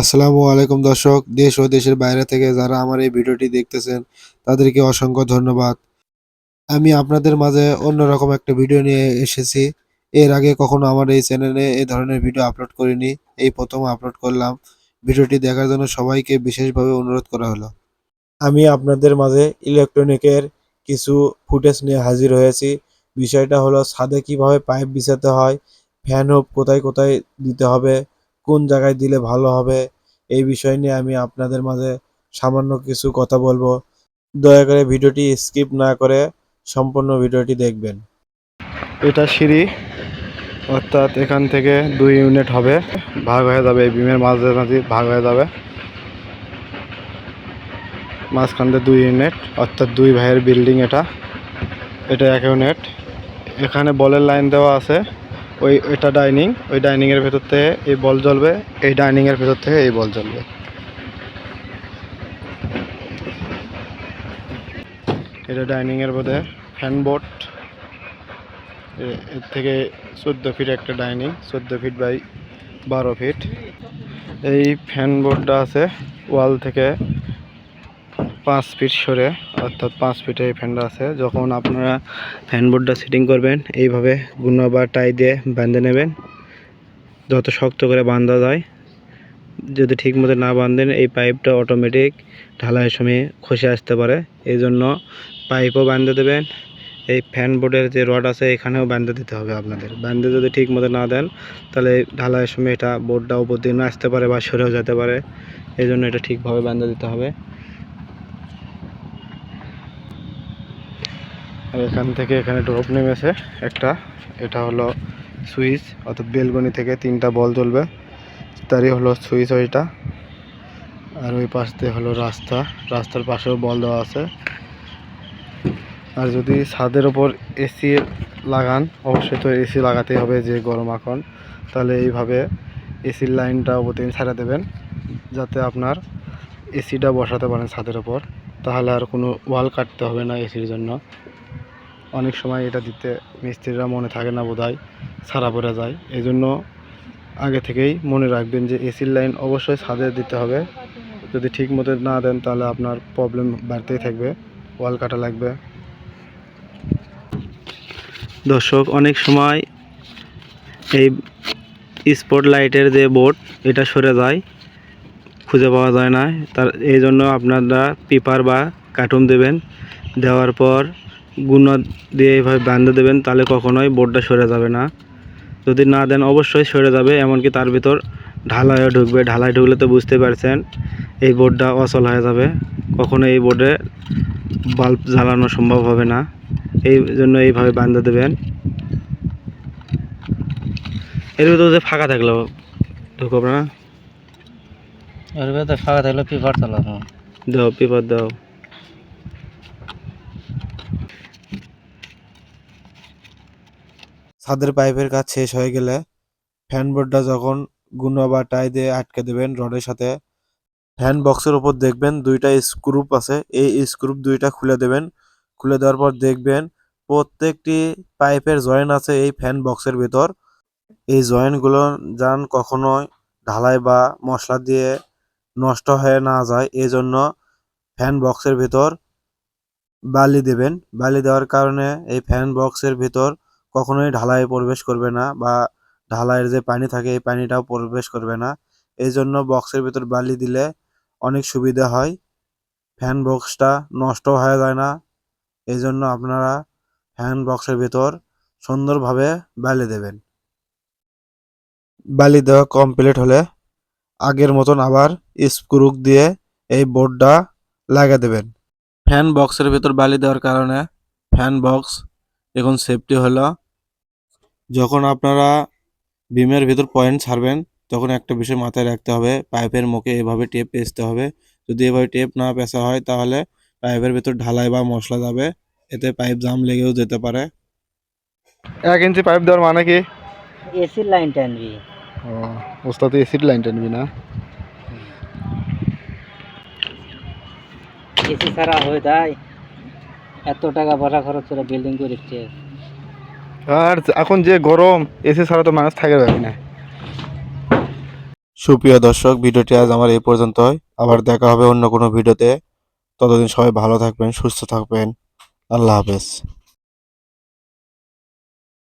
আসসালামু আলাইকুম দর্শক, দেশ ও দেশের বাইরে থেকে যারা আমার এই ভিডিওটি দেখতেছেন, তাদেরকে অসংখ্য ধন্যবাদ। আমি আপনাদের মাঝে অন্যরকম একটা ভিডিও নিয়ে এসেছি। এর আগে কখনো আমার এই চ্যানেলে এই ধরনের ভিডিও আপলোড করিনি, এই প্রথম আপলোড করলাম। ভিডিওটি দেখার জন্য সবাইকে বিশেষভাবে অনুরোধ করা হলো। আমি আপনাদের মাঝে ইলেকট্রনিকের কিছু ফুটেজ নিয়ে হাজির হয়েছি। বিষয়টা হলো, ছাদে কীভাবে পাইপ বিছাতে হয়, ফ্যান হোপ কোথায় কোথায় দিতে হবে কোন জায়গায় দিলে ভালো হবে, এই বিষয় নিয়ে আমি আপনাদের মাঝে সামান্য কিছু কথা বলব। দয়া করে ভিডিওটি স্কিপ না করে সম্পূর্ণ ভিডিওটি দেখবেন। এটা সিঁড়ি, অর্থাৎ এখান থেকে দুই ইউনিট হবে, ভাগ হয়ে যাবে, এই বিমের মাঝে মাঝে ভাগ হয়ে যাবে। মাঝখান দিয়ে দুই ইউনিট, অর্থাৎ দুই ভাইয়ের বিল্ডিং এটা এটা এক ইউনিট। এখানে বলের লাইন দেওয়া আছে। ওই, এটা ডাইনিং ওই ডাইনিংয়ের ভেতর থেকে এই বল জ্বলবে, এই ডাইনিংয়ের ভেতর থেকে এই বল জ্বলবে। এটা ডাইনিংয়ের বোধে ফ্যান বোর্ড এর থেকে চোদ্দ ফিট একটা ডাইনিং চোদ্দ ফিট বাই বারো ফিট এই ফ্যান বোর্ডটা আছে ওয়াল থেকে পাঁচ ফিট সরে, অর্থাৎ পাঁচ ফিটে এই ফ্যানটা আছে। যখন আপনারা ফ্যান বোর্ডটা সেটিং করবেন, এইভাবে গুণা বা টাই দিয়ে বাঁধে নেবেন। যত শক্ত করে বাঁধা যায়, যদি ঠিক মতো না বাঁধেন, এই পাইপটা অটোমেটিক ঢালাইয়ের সময় খসে আসতে পারে। এই জন্য পাইপও বাঁধে দেবেন। এই ফ্যান বোর্ডের যে রড আছে, এখানেও বাঁধে দিতে হবে আপনাদের। বাঁধে যদি ঠিক মতো না দেন, তাহলে ঢালাইয়ের সময় এটা বোর্ডটা উপর দিয়ে আসতে পারে বা সরেও যেতে পারে। এই জন্য এটা ঠিকভাবে বাঁধে দিতে হবে। আর এখান থেকে এখানে ড্রপ নেমেছে একটা। এটা হলো সুইচ, অর্থাৎ বেলগনি থেকে তিনটা বল চলবে তারই হলো সুইচ ওইটা। আর ওই পাশ দিয়ে হলো রাস্তা। রাস্তার পাশেও বল দেওয়া আছে। আর যদি ছাদের ওপর এসি লাগান, অবশ্যই তো এসি লাগাতেই হবে যে গরম এখন। তাহলে এইভাবে এসির লাইনটা প্রতিদিন ছাড়া দেবেন, যাতে আপনার এসিটা বসাতে পারেন ছাদের ওপর তাহলে আর কোনো ওয়াল কাটতে হবে না এসির জন্য। অনেক সময় এটা দিতে মিস্ত্রিরা মনে থাকে না বোধহয় ছাড়া পড়ে যায়। এই জন্য আগে থেকেই মনে রাখবেন যে এসির লাইন অবশ্যই ছাদে দিতে হবে। যদি ঠিক মতো না দেন তাহলে আপনার প্রবলেম বাড়তেই থাকবে, ওয়াল কাটা লাগবে। দর্শক, অনেক সময় এই স্পট লাইটের যে বোর্ড এটা সরে যায়, খুঁজে পাওয়া যায় না। তার এই জন্য আপনারা পেপার বা কার্টুন দেবেন। দেওয়ার পর গুণা দিয়ে এইভাবে বাঁধে দেবেন তাহলে কখনোই বোর্ডটা সরে যাবে না। যদি না দেন অবশ্যই সরে যাবে এমনকি তার ভিতর ঢালাইও ঢুকবে। ঢালাই ঢুকলে তো বুঝতে পারছেন এই বোর্ডটা অচল হয়ে যাবে। কখনো এই বোর্ডে বাল্ব জ্বালানো সম্ভব হবে না। এই জন্য এইভাবে বাঁধে দেবেন। এর ভিতরে যে ফাঁকা থাকল ঢুকব না। এর ভেতর ফাঁকা থাকলে পেপার চালাবো দাও পেপার দাও। ছাদের পাইপের কাজ শেষ হয়ে গেলে ফ্যান বোর্ডটা যখন গুণা বা টাই দিয়ে আটকে দেবেন রডের সাথে, ফ্যান বক্সের উপর দেখবেন দুইটা স্ক্রুপ আছে। এই স্ক্রুপ দুইটা খুলে দেবেন। খুলে দেওয়ার পর দেখবেন প্রত্যেকটি পাইপের জয়েন্ট আছে এই ফ্যান বক্সের ভেতর। এই জয়েন্টগুলো যান কখনোই ঢালাই বা মশলা দিয়ে নষ্ট হয়ে না যায়। এই জন্য ফ্যান বক্সের ভেতর বালি দেবেন। বালি দেওয়ার কারণে এই ফ্যান বক্সের ভেতর কখনোই ঢালাই প্রবেশ করবে না বা ঢালাইয়ের যে পানি থাকে এই পানিটাও প্রবেশ করবে না। এই জন্য বক্সের ভেতর বালি দিলে অনেক সুবিধা হয়। ফ্যান বক্সটা নষ্ট হয়ে যায় না। এই জন্য আপনারা ফ্যান বক্সের ভেতর সুন্দরভাবে বালি দেবেন। বালি দেওয়া কমপ্লিট হলে আগের মতন আবার স্ক্রুক দিয়ে এই বোর্ডটা লাগিয়ে দেবেন। ফ্যান বক্সের ভেতর বালি দেওয়ার কারণে ফ্যান বক্স এখন সেফটি হলো। যখন আপনারা বিমের ভিতর পয়েন্ট ছাড়বেন তখন একটা বিষয় মাথায় রাখতে হবে পাইপের মুখে এভাবে টেপ পেঁচতে হবে। যদি এভাবে টেপ না পেঁচা হয় তাহলে পাইপের ভিতর ঢালাই বা মশলা যাবে এতে পাইপ জাম লেগেও যেতে পারে। এক ইঞ্চি পাইপ দেওয়ার মানে কি? এসির লাইন টানবি। ও ওস্তাদ এসির লাইন টানবি না? এসি ছাড়া হয়ে যায় এত টাকা ভাড়া খরচ করে বিল্ডিং করেছে। আর এখন যে গরম এসে ছাড়া তো মানুষ থাকে যাবে না। সুপ্রিয় দর্শক ভিডিওটি আজ আমার এই পর্যন্তই। আবার দেখা হবে অন্য কোনো ভিডিওতে। ততদিন সবাই ভালো থাকবেন সুস্থ থাকবেন। আল্লাহ হাফেজ।